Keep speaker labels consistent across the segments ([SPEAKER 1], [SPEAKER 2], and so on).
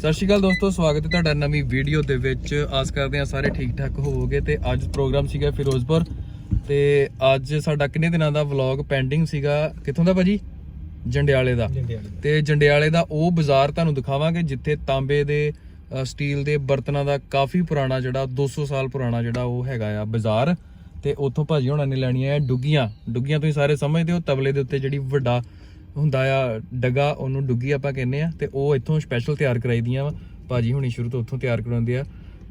[SPEAKER 1] ਸਤਿ ਸ਼੍ਰੀ ਅਕਾਲ ਦੋਸਤੋ ਸਵਾਗਤ ਹੈ ਤੁਹਾਡਾ ਨਵੀਂ ਵੀਡੀਓ ਦੇ ਵਿੱਚ। ਆਸ ਕਰਦੇ ਹਾਂ ਸਾਰੇ ਠੀਕ ਠਾਕ ਹੋਵੋਗੇ ਤੇ ਅੱਜ ਪ੍ਰੋਗਰਾਮ ਸੀਗਾ ਫਿਰੋਜ਼ਪੁਰ ਤੇ ਅੱਜ ਸਾਡਾ ਕਿੰਨੇ ਦਿਨਾਂ ਦਾ ਵਲੌਗ ਪੈਂਡਿੰਗ ਸੀਗਾ? ਕਿੱਥੋਂ ਦਾ ਭਾਜੀ? ਜੰਡਿਆਲੇ ਦਾ। ਤੇ ਜੰਡਿਆਲੇ ਦਾ ਉਹ ਬਾਜ਼ਾਰ ਤੁਹਾਨੂੰ ਦਿਖਾਵਾਂਗੇ ਜਿੱਥੇ ਤਾਂਬੇ ਦੇ ਸਟੀਲ ਦੇ ਬਰਤਨਾਂ ਦਾ ਕਾਫੀ ਪੁਰਾਣਾ ਜਿਹੜਾ 200 ਸਾਲ ਪੁਰਾਣਾ ਜਿਹੜਾ ਉਹ ਹੈਗਾ ਆ ਬਾਜ਼ਾਰ। ਤੇ ਉੱਥੋਂ ਭਾਜੀ ਹੋਣਾ ਨੇ ਲੈਣੀਆਂ ਆ ਡੁੱਗੀਆਂ। ਡੁੱਗੀਆਂ ਤੁਸੀਂ ਸਾਰੇ ਸਮਝਦੇ ਹੋ ਤਬਲੇ ਦੇ ਉੱਤੇ ਜਿਹੜੀ ਵੱਡਾ ਹੁੰਦਾ ਆ ਡੱਗਾ ਉਹਨੂੰ ਡੁੱਗੀ ਆਪਾਂ ਕਹਿੰਦੇ ਆ ਤੇ ਉਹ ਇੱਥੋਂ ਸਪੈਸ਼ਲ ਤਿਆਰ ਕਰਾਈ ਦੀਆਂ ਵਾ। ਭਾਜੀ ਹੁਣੀ ਸ਼ੁਰੂ ਤੋਂ ਉੱਥੋਂ ਤਿਆਰ ਕਰਾਉਂਦੇ ਆ।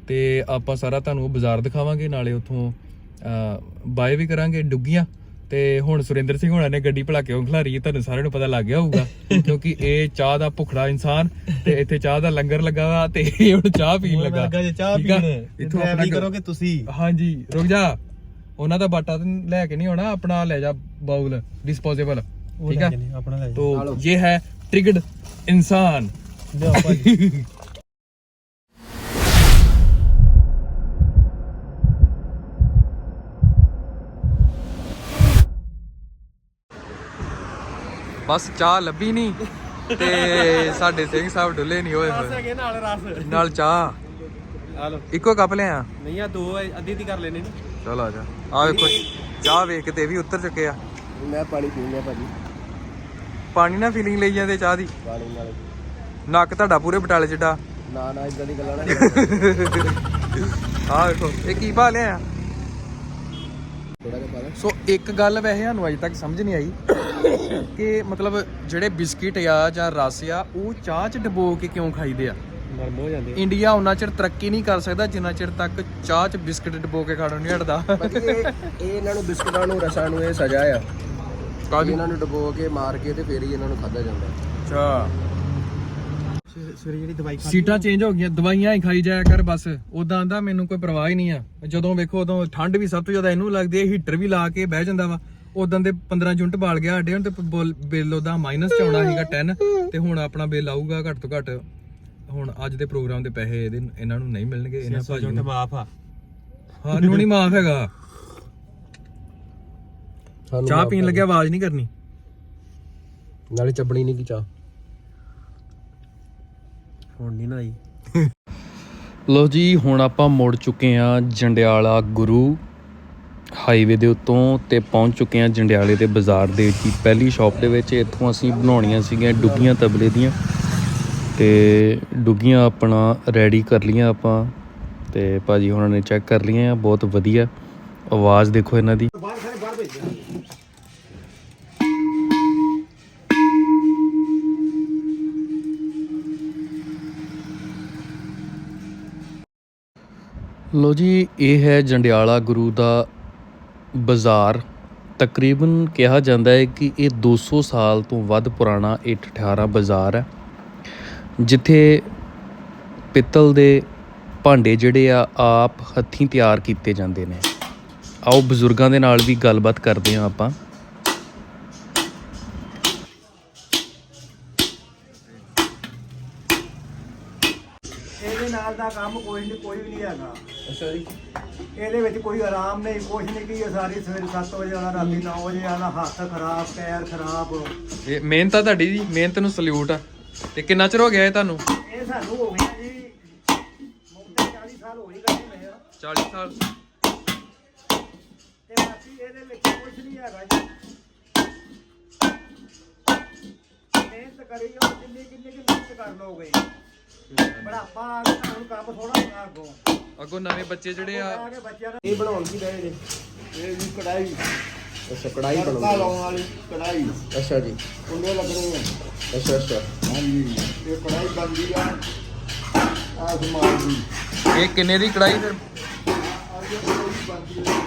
[SPEAKER 1] ਤੇ ਆਪਾਂ ਸਾਰਾ ਤੁਹਾਨੂੰ ਉਹ ਬਾਜ਼ਾਰ ਦਿਖਾਵਾਂਗੇ ਨਾਲੇ ਉੱਥੋਂ ਬਾਏ ਵੀ ਕਰਾਂਗੇ ਡੁੱਗੀਆਂ। ਤੇ ਹੁਣ ਸੁਰਿੰਦਰ ਸਿੰਘ ਹੋਣਾ ਨੇ ਗੱਡੀ ਭਲਾ ਕਿਉਂ ਖਿਲਾਰੀ ਤੁਹਾਨੂੰ ਸਾਰਿਆਂ ਨੂੰ ਪਤਾ ਲੱਗ ਗਿਆ ਹੋਊਗਾ ਕਿਉਂਕਿ ਇਹ ਚਾਹ ਦਾ ਭੁਖੜਾ ਇਨਸਾਨ ਤੇ ਇੱਥੇ ਚਾਹ ਦਾ ਲੰਗਰ ਲੱਗਾ ਵਾ ਤੇ ਇਹ ਹੁਣ ਚਾਹ ਪੀਣ ਲੱਗਾ।
[SPEAKER 2] ਲੱਗਾ ਜੇ ਚਾਹ? ਪੀਣ
[SPEAKER 1] ਇੱਥੋਂ ਆਪਣਾ
[SPEAKER 2] ਕਰੋਗੇ ਤੁਸੀਂ।
[SPEAKER 1] ਹਾਂਜੀ ਰੁਕ ਜਾ। ਉਹਨਾਂ ਦਾ ਬਾਟਾ ਲੈ ਕੇ ਨਹੀਂ ਆਉਣਾ ਆਪਣਾ ਲੈ ਜਾ ਬਾਉਲ ਡਿਸਪੋਜ਼ੇਬਲ
[SPEAKER 2] ਉਹ
[SPEAKER 1] ਠੀਕ
[SPEAKER 2] ਲੈ
[SPEAKER 1] ਆ
[SPEAKER 2] ਕੇ ਨਹੀਂ, ਆਪਣਾ ਲੈ
[SPEAKER 1] तो ये है ट्रिगर्ड इंसान
[SPEAKER 2] ਲਿਓ ਭਾਜੀ
[SPEAKER 1] ਬਸ ਚਾਹ ਲੱਭੀ ਨਹੀਂ ਤੇ ਸਾਡੇ ਸਿੰਘ ਸਾਹਿਬ ਡੁੱਲੇ ਨਹੀਂ ਹੋਏ ਹੋਏ
[SPEAKER 2] ਹੈਗੇ ਨਾਲ ਰਸ
[SPEAKER 1] ਨਾਲ ਚਾਹ
[SPEAKER 2] ਆ ਲੋ
[SPEAKER 1] ਇੱਕੋ ਕੱਪ ਲਿਆ
[SPEAKER 2] ਨਹੀਂ ਆ ਦੋ ਆ, ਅੱਧੀ ਦੀ ਕਰ ਲੈਣੇ ਨੇ
[SPEAKER 1] ਚਲ ਆ ਜਾ ਆ ਵੇਖੋ ਚਾਹ ਵੇਖ ਕੇ ਤੇ ਇਹ ਵੀ ਉੱਤਰ ਚੁੱਕੇ ਆ
[SPEAKER 2] ਮੈਂ ਪਾਣੀ ਪੀਂਦਾ ਭਾਜੀ
[SPEAKER 1] ਪਾਣੀ ਨਾਲ ਫੀਲਿੰਗ ਲਈ ਜਾਂਦੇ ਚਾਹ ਦੀ।
[SPEAKER 2] ਪਾਣੀ ਨਾਲ।
[SPEAKER 1] ਨੱਕ ਤੁਹਾਡਾ ਪੂਰੇ ਬਟਾਲੇ ਜਿੱਡਾ
[SPEAKER 2] ਨਾ ਨਾ ਇਦਾਂ ਦੀ ਗੱਲਾਂ ਨਾ
[SPEAKER 1] ਆ ਵੇਖੋ ਇਹ ਕੀ ਪਾ ਲਿਆ ਸੋ ਇੱਕ ਗੱਲ ਵੈਸੇ ਸਾਨੂੰ ਅਜੇ ਤੱਕ ਸਮਝ ਨਹੀਂ ਆਈ ਕਿ ਮਤਲਬ ਜਿਹੜੇ ਬਿਸਕਿਟ ਆ ਜਾਂ ਰਸ ਆ ਉਹ ਚਾਹ 'ਚ ਡਬੋ ਕੇ ਕਿਉਂ ਖਾਈਦੇ ਆ?
[SPEAKER 2] ਨਰਮ ਹੋ ਜਾਂਦੇ
[SPEAKER 1] ਇੰਡੀਆ ਉਹਨਾਂ ਚਿਰ ਤਰੱਕੀ ਨਹੀਂ ਕਰ ਸਕਦਾ ਜਿੰਨਾ ਚਿਰ ਤੱਕ ਚਾਹ 'ਚ ਬਿਸਕਿਟ ਡਬੋ ਕੇ ਖਾਣੋਂ ਨਹੀਂ ਹਟਦਾ।
[SPEAKER 3] ਇਹ ਇਹਨਾਂ ਨੂੰ ਬਿਸਕੁਟਾਂ ਨੂੰ ਰਸਾਂ ਨੂੰ ਇਹ ਸਜ਼ਾ ਆ।
[SPEAKER 1] ਕਾਹਦੀ
[SPEAKER 3] ਇਹਨਾਂ ਨੂੰ ਡਬੋ ਕੇ ਮਾਰ ਕੇ ਤੇ ਫੇਰ ਹੀ ਇਹਨਾਂ ਨੂੰ ਖਾਧਾ ਜਾਂਦਾ।
[SPEAKER 1] ਅੱਛਾ।
[SPEAKER 2] ਸਵੇਰੇ ਜਿਹੜੀ ਦਵਾਈ ਖਾ
[SPEAKER 1] ਸੀਟਾਂ ਚੇਂਜ ਹੋ ਗਈਆਂ ਦਵਾਈਆਂ ਹੀ ਖਾਈ ਜਾਇਆ ਕਰ ਬਸ। ਉਦਾਂ ਆਂਦਾ ਮੈਨੂੰ ਕੋਈ ਪਰਵਾਹ ਹੀ ਨਹੀਂ ਆ। ਜਦੋਂ ਵੇਖੋ ਉਦੋਂ ਠੰਡ ਵੀ ਸਭ ਤੋਂ ਜ਼ਿਆਦਾ ਇਹਨੂੰ ਲੱਗਦੀ ਹੈ ਹੀਟਰ ਵੀ ਲਾ ਕੇ ਬਹਿ ਜਾਂਦਾ ਵਾ। ਉਦੋਂ ਦੇ 15 ਯੂਨਿਟ ਬਾਲ ਗਿਆ ਸਾਡੇ ਹੁਣ ਤੇ ਬੋਲ- ਬਿੱਲ ਉਹਦਾ ਮਾਈਨਸ ਚ ਆਉਣਾ ਸੀਗਾ 10 ਤੇ ਹੁਣ ਆਪਣਾ ਬਿੱਲ ਆਊਗਾ ਘੱਟ ਤੋਂ ਘੱਟ। ਹੁਣ ਅੱਜ ਦੇ ਪ੍ਰੋਗਰਾਮ ਦੇ ਪੈਸੇ ਇਹਦੇ ਇਹਨਾਂ ਨੂੰ ਨਹੀਂ ਮਿਲਣਗੇ ਇਹਨਾਂ ਭਾਜੀ
[SPEAKER 2] ਜੁੰਟ
[SPEAKER 1] ਨੂੰ।
[SPEAKER 2] ਮਾਫ ਆ।
[SPEAKER 1] ਹਾਂ ਨੂੰ ਨਹੀਂ ਮਾਫ ਹੈਗਾ।
[SPEAKER 3] ਸਾਨੂੰ
[SPEAKER 1] ਚਾਹ ਪੀਣ ਲੱਗਿਆ ਆਵਾਜ਼ ਨਹੀਂ ਕਰਨੀ।
[SPEAKER 3] ਨਾਲੇ ਚੱਬਣੀ ਨਹੀਂ ਕੀ ਚਾਹ।
[SPEAKER 2] ਹੁਣ ਨਹੀਂ ਨਾ ਆਈ
[SPEAKER 1] ਲੋ ਜੀ ਹੁਣ ਆਪਾਂ ਮੁੜ ਚੁੱਕੇ ਆ ਜੰਡਿਆਲਾ ਗੁਰੂ ਹਾਈਵੇ ਦੇ ਉੱਤੋਂ ਤੇ ਪਹੁੰਚ ਚੁੱਕੇ ਆ ਜੰਡਿਆਲੇ ਦੇ ਬਾਜ਼ਾਰ ਦੇ ਵਿੱਚ ਹੀ ਪਹਿਲੀ ਸ਼ਾਪ ਦੇ ਵਿੱਚ ਇੱਥੋਂ ਅਸੀਂ ਬਣਾਉਣੀਆਂ ਸੀਗੀਆਂ ਡੁੱਗੀਆਂ ਤਬਲੇ ਦੀਆਂ ਤੇ ਡੁੱਗੀਆਂ ਆਪਣਾ ਰੈਡੀ ਕਰ ਲੀਆਂ ਆਪਾਂ ਤੇ ਭਾਜੀ ਉਹਨਾਂ ਨੇ ਚੈੱਕ ਕਰ ਲੀਆਂ ਬਹੁਤ ਵਧੀਆ। ਆਵਾਜ਼ ਦੇਖੋ ਇਹਨਾਂ ਦੀ। ਲੋ ਜੀ, ਇਹ ਹੈ ਜੰਡਿਆਲਾ ਗੁਰੂ ਦਾ ਬਾਜ਼ਾਰ। ਤਕਰੀਬਨ ਕਿਹਾ ਜਾਂਦਾ ਹੈ ਕਿ ਇਹ 200 ਸਾਲ ਤੋਂ ਵੱਧ ਪੁਰਾਣਾ ਇਹ ਠਠਿਆਰਾ ਬਾਜ਼ਾਰ ਹੈ, ਜਿੱਥੇ ਪਿੱਤਲ ਦੇ ਭਾਂਡੇ ਜਿਹੜੇ ਆ, ਆਪ ਹੱਥੀਂ ਤਿਆਰ ਕੀਤੇ ਜਾਂਦੇ ਨੇ। ਆਓ, ਬਜ਼ੁਰਗਾਂ ਦੇ ਨਾਲ ਵੀ ਗੱਲਬਾਤ ਕਰਦੇ ਹਾਂ ਆਪਾਂ।
[SPEAKER 4] ਇਹਦੇ ਨਾਲ ਦਾ ਕੰਮ ਕੋਈ ਨਹੀਂ ਕੋਈ ਵੀ ਨਹੀਂ ਹੈਗਾ।
[SPEAKER 3] ਅੱਛਾ ਜੀ।
[SPEAKER 4] ਇਹਦੇ ਵਿੱਚ ਕੋਈ ਆਰਾਮ ਨਹੀਂ ਕੁਛ ਨਹੀਂ ਕਿ ਇਹ ਸਾਰੀ ਸਵੇਰੇ 7 ਵਜੇ ਵਾਲਾ ਰਾਤੀ 9 ਵਜੇ ਵਾਲਾ ਹੱਥ ਖਰਾਬ ਪੈਰ ਖਰਾਬ।
[SPEAKER 1] ਇਹ ਮਿਹਨਤ ਆ ਤੁਹਾਡੀ ਜੀ ਮਿਹਨਤ ਨੂੰ ਸਲੂਟ ਆ। ਤੇ ਕਿੰਨਾ ਚਿਰ ਹੋ ਗਿਆ ਇਹ ਤੁਹਾਨੂੰ?
[SPEAKER 4] ਇਹ ਸਾਨੂੰ ਹੋ ਗਿਆ ਜੀ ਮੁਕਤੇ 40 ਸਾਲ ਹੋ ਹੀ ਗਏ ਨੇ
[SPEAKER 1] 40 ਸਾਲ।
[SPEAKER 4] ਤੇ ਬਾਕੀ ਇਹਦੇ ਵਿੱਚ ਕੁਛ ਨਹੀਂ ਹੈਗਾ ਜੀ। ਮਿਹਨਤ ਕਰੀ ਜਾਓ ਜਿੰਨੀ ਕਿੰਨੀ ਕਿ ਮਿਹਨਤ ਕਰ ਲੋਗੇ ਬੜਾਪਾ ਆ ਗਿਆ ਹੁਣ ਕੰਮ ਥੋੜਾ ਹੋਣਾ ਅੱਗੋਂ।
[SPEAKER 1] ਅੱਗੋਂ ਨਵੇਂ ਬੱਚੇ ਜਿਹੜੇ ਆ।
[SPEAKER 3] ਇਹ ਬਣਾਉਣ ਕੀ ਰਹੇ ਜੀ
[SPEAKER 4] ਇਹ ਵੀ ਕੜਾਈ
[SPEAKER 3] ਅੱਛਾ ਕੜਾਈ
[SPEAKER 4] ਤੜਕਾ
[SPEAKER 3] ਬਣਾਉਂਦੇ
[SPEAKER 4] ਲਾਉਣ ਵਾਲੀ ਕੜਾਈ
[SPEAKER 3] ਅੱਛਾ ਜੀ।
[SPEAKER 4] ਉਹਨੇ ਲੱਗਣੇ ਆ।
[SPEAKER 3] ਅੱਛਾ ਅੱਛਾ।
[SPEAKER 4] ਹਾਂਜੀ। ਇਹ ਕੜਾਈ ਬਣਦੀ ਆ। ਆ ਸਮਾਨ ਦੀ
[SPEAKER 1] ਇਹ ਕਿੰਨੇ ਦੀ ਕੜਾਈ ਫਿਰ?
[SPEAKER 4] ਆ ਜੋ ਕੜਾਈ ਬਣਦੀ ਆ।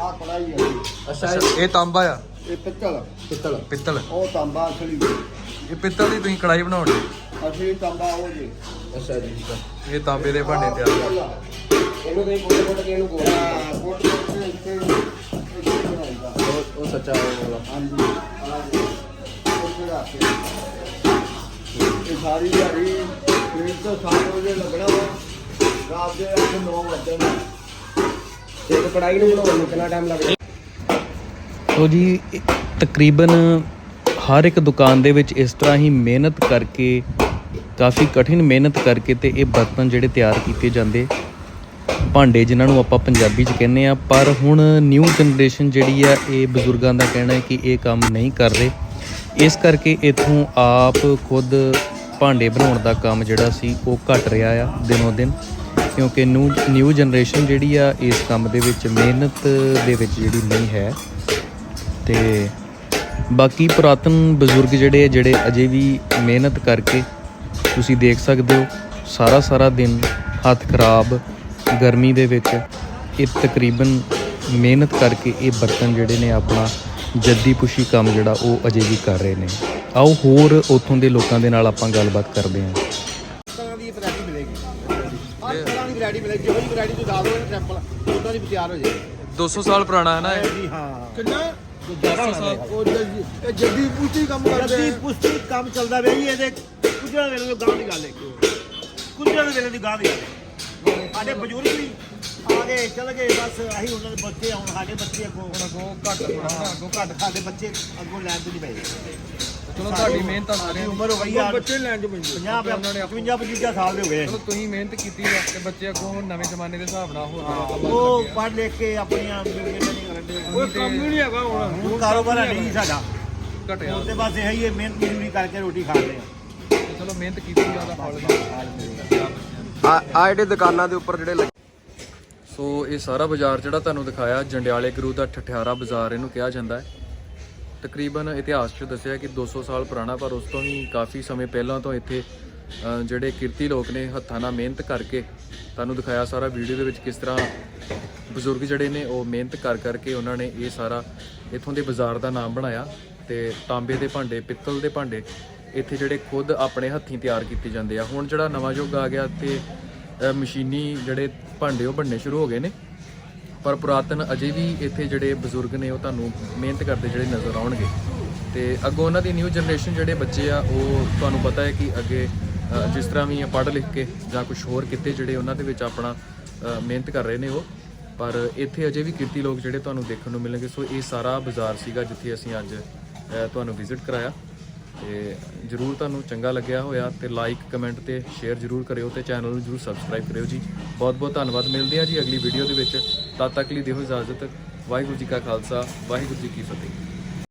[SPEAKER 4] ਆ ਕੜਾਈ ਆ ਜੀ।
[SPEAKER 3] ਅੱਛਾ
[SPEAKER 1] ਅੱਛਾ ਇਹ ਤਾਂਬਾ ਆ।
[SPEAKER 4] ਇਹ ਪਿੱਤਲ।
[SPEAKER 3] ਪਿੱਤਲ।
[SPEAKER 1] ਪਿੱਤਲ।
[SPEAKER 4] ਉਹ ਤਾਂਬਾ ਅਸਲੀ।
[SPEAKER 1] ਇਹ ਪਿੱਤਲ ਦੀ ਤੁਸੀਂ ਕੜਾਈ ਬਣਾਉਣੀ
[SPEAKER 4] ਅਸਲੀ ਤਾਂਬਾ ਉਹ ਜੀ।
[SPEAKER 3] ਅੱਛਾ ਜੀ
[SPEAKER 1] ਇਹ ਤਾਂਬੇ ਦੇ ਭਾਂਡੇ ਤਿਆਰ
[SPEAKER 4] ਆ।
[SPEAKER 3] ਇਹਨੂੰ ਤੁਸੀਂ ਕੋਟੇ ਕੋਟੇ ਕੇ ਇਹਨੂੰ ਗੋਲ
[SPEAKER 4] ਕੋਟ ਕੇ ਇੱਥੇ ਇੱਥੇ ਬਣਾਉਂਦਾ।
[SPEAKER 3] ਉਹ ਸੱਚਾ ਵਾਲਾ।
[SPEAKER 4] ਹਾਂਜੀ ਆ ਜੀ ਉੱਥੇ ਰੱਖ ਕੇ। ਇਹ ਸਾਰੀ ਦਿਹਾੜੀ ਸਵੇਰ ਤੋਂ 7 ਵਜੇ ਲੱਗਣਾ ਵਾ। ਰਾਤ ਦੇ 8-9 ਵਜੇ ਨੂੰ
[SPEAKER 3] ਤੇ ਇੱਕ ਕੜਾਈ ਨੂੰ ਬਣਾਉਣ ਨੂੰ ਕਿੰਨਾ ਟਾਈਮ ਲੱਗਦਾ?
[SPEAKER 1] ਸੋ ਜੀ ਤਕਰੀਬਨ ਹਰ ਇੱਕ ਦੁਕਾਨ ਦੇ ਵਿੱਚ ਇਸ ਤਰ੍ਹਾਂ ਹੀ ਮਿਹਨਤ ਕਰਕੇ, ਕਾਫੀ ਕਠਿਨ ਮਿਹਨਤ ਕਰਕੇ ਤੇ ਇਹ ਬਰਤਨ ਜਿਹੜੇ ਤਿਆਰ ਕੀਤੇ ਜਾਂਦੇ ਭਾਂਡੇ ਜਿਨ੍ਹਾਂ ਨੂੰ ਆਪਾਂ ਪੰਜਾਬੀ 'ਚ ਕਹਿੰਦੇ ਆ ਪਰ ਹੁਣ ਨਿਊ ਜਨਰੇਸ਼ਨ ਜਿਹੜੀ ਆ, ਇਹ ਬਜ਼ੁਰਗਾਂ ਦਾ ਕਹਿਣਾ ਹੈ ਕਿ ਇਹ ਕੰਮ ਨਹੀਂ ਕਰ ਰਹੇ। ਇਸ ਕਰਕੇ ਇਥੋਂ ਆਪ ਖੁਦ ਭਾਂਡੇ ਬਣਾਉਣ ਦਾ ਕੰਮ ਜਿਹੜਾ ਸੀ, ਉਹ ਘਟ ਰਿਹਾ ਆ ਦਿਨੋ ਦਿਨ। ਕਿਉਂਕਿ ਨਿਊ ਨਿਊ ਜਨਰੇਸ਼ਨ ਜਿਹੜੀ ਆ, ਇਸ ਕੰਮ ਦੇ ਵਿੱਚ ਮਿਹਨਤ ਦੇ ਵਿੱਚ ਜਿਹੜੀ ਨਹੀਂ ਹੈ। ਤੇ ਬਾਕੀ ਪੁਰਾਤਨ ਬਜ਼ੁਰਗ ਜਿਹੜੇ ਆ, ਜਿਹੜੇ ਅਜੇ ਵੀ ਮਿਹਨਤ ਕਰਕੇ ਤੁਸੀਂ ਦੇਖ ਸਕਦੇ ਹੋ ਸਾਰਾ ਸਾਰਾ ਦਿਨ ਹੱਥ ਖਰਾਬ ਗਰਮੀ ਦੇ ਵਿੱਚ ਇਹ ਤਕਰੀਬਨ ਮਿਹਨਤ ਕਰਕੇ ਇਹ ਬਰਤਨ ਜਿਹੜੇ ਨੇ ਆਪਣਾ ਜੱਦੀ ਪੁਸ਼ੀ ਕੰਮ ਜਿਹੜਾ ਉਹ ਅਜੇ ਵੀ ਕਰ ਰਹੇ ਨੇ। ਆਓ ਹੋਰ ਉੱਥੋਂ ਦੇ ਲੋਕਾਂ ਦੇ ਨਾਲ ਆਪਾਂ ਗੱਲਬਾਤ ਕਰਦੇ ਹਾਂ।
[SPEAKER 2] ਤਰ੍ਹਾਂ ਦੀ ਵੈਰਾਈਟੀ ਮਿਲੇਗੀ। ਹਰ ਤਰ੍ਹਾਂ ਦੀ ਵੈਰਾਈਟੀ ਮਿਲੇਗੀ। ਜਿਹੋ ਜਿਹੀ ਵੈਰਾਈਟੀ ਤੁਸੀਂ ਦੱਸ ਦਿਓ ਟੈਂਪਲ ਉਦਾਂ ਦੀ ਤਿਆਰ ਹੋ ਜਾਏਗੀ।
[SPEAKER 1] 200 ਸਾਲ ਪੁਰਾਣਾ ਹੈ ਨਾ
[SPEAKER 2] ਜੀ ਹਾਂ।
[SPEAKER 4] ਕਿੰਨਾ?
[SPEAKER 2] ਜ਼ਿਆਦਾ ਸਾਲ
[SPEAKER 4] ਉਹ ਜੱਦੀ ਇਹ ਜੱਦੀ ਪੁੱਤੀ ਕੰਮ ਕਰਦੇ
[SPEAKER 2] ਜੱਦੀ ਪੁਸ਼ਤੀ ਕੰਮ ਚੱਲਦਾ ਪਿਆ ਜੀ ਇਹਦੇ ਕੁਝਾਂ ਵੇਲੇ ਤੋਂ ਗਾਂ ਦੀ ਗੱਲ ਹੈ। ਕੁਝਾਂ ਦੇ ਵੇਲੇ ਦੀ ਗਾਂ ਦੀ ਗੱਲ ਹੈ। ਸਾਡੇ ਬਜ਼ੁਰਗ ਵੀ ਆ ਗਏ ਚਲ ਗਏ ਬਸ ਆਹੀ ਉਹਨਾਂ ਦੇ ਬੱਚੇ ਹੁਣ ਸਾਡੇ ਬੱਚੇ ਅੱਗੋਂ ਅੱਗੋਂ ਘੱਟ ਅੱਗੋਂ ਘੱਟ ਸਾਡੇ ਬੱਚੇ ਅੱਗੋਂ ਲੈਣ ਤੋਂ ਨਹੀਂ ਪਏ।
[SPEAKER 1] ਚਲੋ ਤੁਹਾਡੀ ਮਿਹਨਤ ਆ
[SPEAKER 2] ਸਾਡੀ ਉਮਰ ਹੋ ਗਈ ਆ
[SPEAKER 4] ਬੱਚੇ ਲੈਣ ਚ ਪੈਂਦੇ
[SPEAKER 2] 50 55 55 ਸਾਲ ਦੇ ਹੋ ਗਏ।
[SPEAKER 1] ਤੁਸੀਂ ਮਿਹਨਤ ਕੀਤੀ ਹੈ ਤੇ ਬੱਚੇ ਅੱਗੋਂ ਨਵੇਂ ਜ਼ਮਾਨੇ ਦੇ ਹਿਸਾਬ ਨਾਲ ਹੋਰ
[SPEAKER 2] ਉਹ ਪੜ੍ਹ ਲਿਖ ਕੇ ਆਪਣੀਆਂ ਜ਼ਿੰਦਗੀਆਂ ਨਹੀਂ ਕਰਦੇ
[SPEAKER 4] ਕੋਈ ਕੰਮ ਹੀ ਨਹੀਂ ਹੈਗਾ ਹੁਣ।
[SPEAKER 2] ਹੁਣ ਕਾਰੋਬਾਰ ਹੈ ਨਹੀਂ ਸਾਡਾ।
[SPEAKER 1] ਘਟਿਆ।
[SPEAKER 2] ਉਹਦੇ ਬਸ ਇਹੀ ਹੈ ਮਿਹਨਤ ਮਜ਼ਦੂਰੀ ਕਰਕੇ ਰੋਟੀ ਖਾਂਦੇ ਆ।
[SPEAKER 1] ਚਲੋ ਮਿਹਨਤ ਕੀਤੀ ਆ ਉਹਦਾ ਫਲ
[SPEAKER 3] ਆ ਆ ਜਿਹੜੇ ਦੁਕਾਨਾਂ ਦੇ ਉੱਪਰ ਜਿਹੜੇ ਲੱਗੇ
[SPEAKER 1] ਸੋ ਇਹ ਸਾਰਾ ਬਾਜ਼ਾਰ ਜਿਹੜਾ ਤੁਹਾਨੂੰ ਦਿਖਾਇਆ ਜੰਡਿਆਲੇ ਗੁਰੂ ਦਾ ਠਠਿਆਰਾ ਬਾਜ਼ਾਰ ਇਹਨੂੰ ਕਿਹਾ ਜਾਂਦਾ ਹੈ। ਤਕਰੀਬਨ ਇਤਿਹਾਸ 'ਚ ਦੱਸਿਆ ਕਿ 200 ਸਾਲ ਪੁਰਾਣਾ, ਪਰ ਉਸ ਤੋਂ ਵੀ ਕਾਫੀ ਸਮੇਂ ਪਹਿਲਾਂ ਤੋਂ ਇੱਥੇ ਜਿਹੜੇ ਕਿਰਤੀ ਲੋਕ ਨੇ, ਹੱਥਾਂ ਨਾਲ ਮਿਹਨਤ ਕਰਕੇ, ਤੁਹਾਨੂੰ ਦਿਖਾਇਆ ਸਾਰਾ ਵੀਡੀਓ ਦੇ ਵਿੱਚ ਕਿਸ ਤਰ੍ਹਾਂ ਬਜ਼ੁਰਗ ਜਿਹੜੇ ਨੇ, ਉਹ ਮਿਹਨਤ ਕਰ ਕਰਕੇ ਉਹਨਾਂ ਨੇ ਇਹ ਸਾਰਾ ਇੱਥੋਂ ਦੇ ਬਾਜ਼ਾਰ ਦਾ ਨਾਮ ਬਣਾਇਆ ਤੇ ਤਾਂਬੇ ਦੇ ਭਾਂਡੇ, ਪਿੱਤਲ ਦੇ ਭਾਂਡੇ ਇੱਥੇ ਜਿਹੜੇ ਖੁਦ ਆਪਣੇ ਹੱਥੀਂ ਤਿਆਰ ਕੀਤੇ ਜਾਂਦੇ ਆ। ਹੁਣ ਜਿਹੜਾ ਨਵਾਂ ਯੁੱਗ ਆ ਗਿਆ ਤੇ ਮਸ਼ੀਨੀ ਜਿਹੜੇ ਭਾਂਡੇ ਉਹ ਬਣਨੇ ਸ਼ੁਰੂ ਹੋ ਗਏ ਨੇ। ਪਰ ਪੁਰਾਤਨ ਅਜੇ ਵੀ ਇੱਥੇ ਜਿਹੜੇ ਬਜ਼ੁਰਗ ਨੇ ਉਹ ਤੁਹਾਨੂੰ ਮਿਹਨਤ ਕਰਦੇ ਜਿਹੜੇ ਨਜ਼ਰ ਆਉਣਗੇ। ਤੇ ਅੱਗੋਂ ਉਹਨਾਂ ਦੀ ਨਿਊ ਜਨਰੇਸ਼ਨ ਜਿਹੜੇ ਬੱਚੇ ਆ, ਉਹ ਤੁਹਾਨੂੰ ਪਤਾ ਹੈ ਕਿ ਅੱਗੇ ਜਿਸ ਤਰ੍ਹਾਂ ਵੀ ਆ ਪੜ੍ਹ ਲਿਖ ਕੇ ਜਾਂ ਕੁਝ ਹੋਰ ਕਿਤੇ ਜਿਹੜੇ ਉਹਨਾਂ ਦੇ ਵਿੱਚ ਆਪਣਾ ਮਿਹਨਤ ਕਰ ਰਹੇ ਨੇ ਉਹ। ਪਰ ਇੱਥੇ ਅਜੇ ਵੀ ਕਿਰਤੀ ਲੋਕ ਜਿਹੜੇ ਤੁਹਾਨੂੰ ਦੇਖਣ ਨੂੰ ਮਿਲਣਗੇ। ਸੋ ਇਹ ਸਾਰਾ ਬਾਜ਼ਾਰ ਸੀਗਾ ਜਿੱਥੇ ਅਸੀਂ ਅੱਜ ਤੁਹਾਨੂੰ ਵਿਜ਼ਿਟ ਕਰਾਇਆ। ਤੇ ਜਰੂਰ ਤੁਹਾਨੂੰ ਚੰਗਾ ਲੱਗਿਆ ਹੋਇਆ ਤੇ ਲਾਈਕ ਕਮੈਂਟ ਤੇ ਸ਼ੇਅਰ ਜਰੂਰ ਕਰਿਓ ਤੇ ਚੈਨਲ ਨੂੰ ਜਰੂਰ ਸਬਸਕ੍ਰਾਈਬ ਕਰਿਓ ਜੀ। ਬਹੁਤ ਬਹੁਤ ਧੰਨਵਾਦ, ਮਿਲਦੇ ਹਾਂ ਜੀ ਅਗਲੀ ਵੀਡੀਓ ਦੇ ਵਿੱਚ। ਤਦ ਤੱਕ ਲਈ ਦਿਓ ਇਜਾਜ਼ਤ। ਵਾਹਿਗੁਰੂ ਜੀ ਕਾ ਖਾਲਸਾ, ਵਾਹਿਗੁਰੂ ਜੀ ਕੀ ਫਤਿਹ।